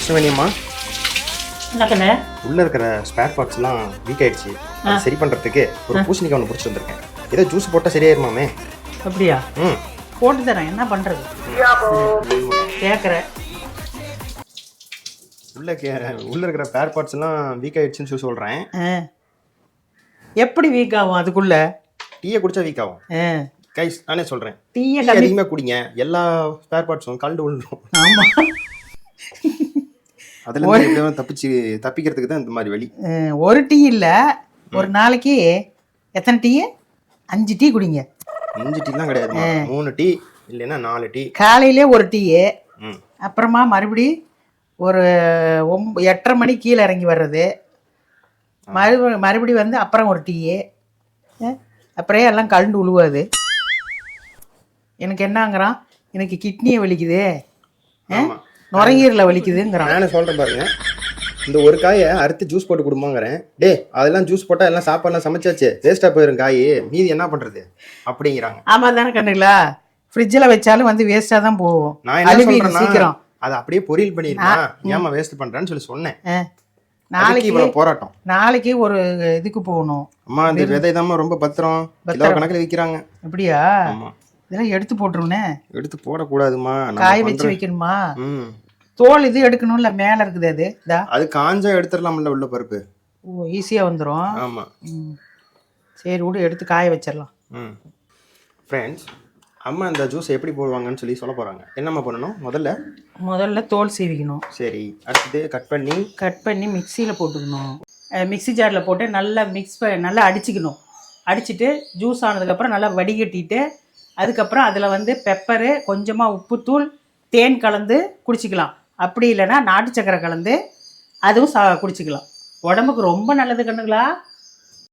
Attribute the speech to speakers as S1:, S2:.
S1: கிருஷ்ணவேணியம்மா உள்ள இருக்கிற spare பார்ட்ஸ்லாம் week ஆயிடுச்சு. சரி பண்றதுக்கு ஒரு பூசணிக்காய் ஒன்று பிடிச்சி வந்திருக்கேன். ஏதோ ஜூஸ் போட்டால் சரியாயிருமாமே?
S2: அப்படியா?
S1: ம்.
S2: போட்டு தரேன். என்ன பண்ணுறது கேட்குறேன்
S1: உள்ள கே உள்ள இருக்கிற ஸ்பேர் பார்ட்ஸ் எல்லாம் வீக் ஆயிடுச்சுன்னு சொல்லி சொல்றேன்.
S2: எப்படி வீக் ஆகும் அதுக்குள்ள?
S1: டீயை குடிச்சா வீக் ஆகும். கைஸ் நானே சொல்றேன்.
S2: டீயை
S1: அதிகமாக குடிங்க. எல்லா ஸ்பேர் பார்ட்ஸும் கலந்து விழுந்துரும்.
S2: ஆமா.
S1: அதுல தப்பிச்சு தப்பிக்கிறதுக்கு தான் இந்த மாதிரி வழி.
S2: ஒரு டீ இல்லை ஒரு நாளைக்கு எத்தனை டீ? அஞ்சு டீ குடிங்க.
S1: அஞ்சு டீலாம் கிடையாது மூணு டீ இல்லைன்னா நாலு டீ.
S2: காலையிலே ஒரு டீ.
S1: ம்.
S2: அப்புறமா மறுபடி ஒரு ஒம்ப எட்டரை மணி கீழே இறங்கி வர்றது. மறுபடி மறுபடி வந்து அப்புறம் ஒரு டீ. அப்புறம் எல்லாம் கலண்டு உழுவாது எனக்கு என்னங்கிறான்? எனக்கு கிட்னியை வலிக்குது. நுரையீரல வலிக்குதுங்கிறான்.
S1: நானே சொல்றேன் பாருங்க. இந்த ஒரு காயை அறுத்து ஜூஸ் போட்டு கொடுமாங்கிறேன் டே அதெல்லாம் ஜூஸ் போட்டா எல்லாம் சாப்பாடுலாம் சமைச்சாச்சு. வேஸ்டா போயிரும் காய். மீதி என்ன பண்றது? அப்படிங்கிறாங்க.
S2: ஆமாம் தானே கண்டுங்களா ஃப்ரிட்ஜில் வச்சாலும் வந்து வேஸ்ட்டாக தான் போகும்.
S1: நான் என்ன சொல்றேன்னா
S2: சீக்கிரம்.
S1: அதை அப்படியே பொரியல் பண்ணிருக்கேன் ஏமா வேஸ்ட் பண்றேன்னு சொல்லி சொன்னேன். நாளைக்கு
S2: நாளைக்கு
S1: இவ்வளவு போராட்டம்.
S2: நாளைக்கு ஒரு இதுக்கு போகணும்.
S1: அம்மா இந்த விதை ரொம்ப பத்திரம். கிலோ கணக்குல விக்கிறாங்க
S2: அப்படியா?
S1: ஆமா.
S2: இதெல்லாம் எடுத்து போட்டுருவனே?
S1: எடுத்து போடக்கூடாதுமா.
S2: காய வச்சு வைக்கணுமா?
S1: ம்.
S2: தோல் இது எடுக்கணும்ல மேலே இருக்குது அது.
S1: அது காஞ்சா எடுத்துடலாம்ல உள்ள பருப்பு.
S2: ஓ ஈஸியாக வந்துடும்
S1: ஆமா.
S2: ம். சரி விடு எடுத்து காய வச்சிடலாம்.
S1: ம். ஃப்ரெண்ட்ஸ் அம்மா இந்த ஜூஸ் எப்படி போடுவாங்கன்னு சொல்லி சொல்ல போறாங்க. என்னம்மா பண்ணணும்? முதல்ல?
S2: முதல்ல தோல் சீவிக்கணும்.
S1: சரி அடுத்தது கட் பண்ணி
S2: கட் பண்ணி மிக்சியில் போட்டுக்கணும். மிக்ஸி ஜாரில் போட்டு நல்லா மிக்ஸ் நல்லா அடிச்சுக்கணும். அடிச்சிட்டு ஜூஸ் ஆனதுக்கப்புறம் நல்லா வடிகட்டிட்டு அதுக்கப்புறம் அதில் வந்து பெப்பரு கொஞ்சமாக உப்புத்தூள் தேன் கலந்து குடிச்சிக்கலாம். அப்படி இல்லைன்னா நாட்டு சக்கரை கலந்து அதுவும் சா குடிச்சிக்கலாம். உடம்புக்கு ரொம்ப நல்லது கண்ணுங்களா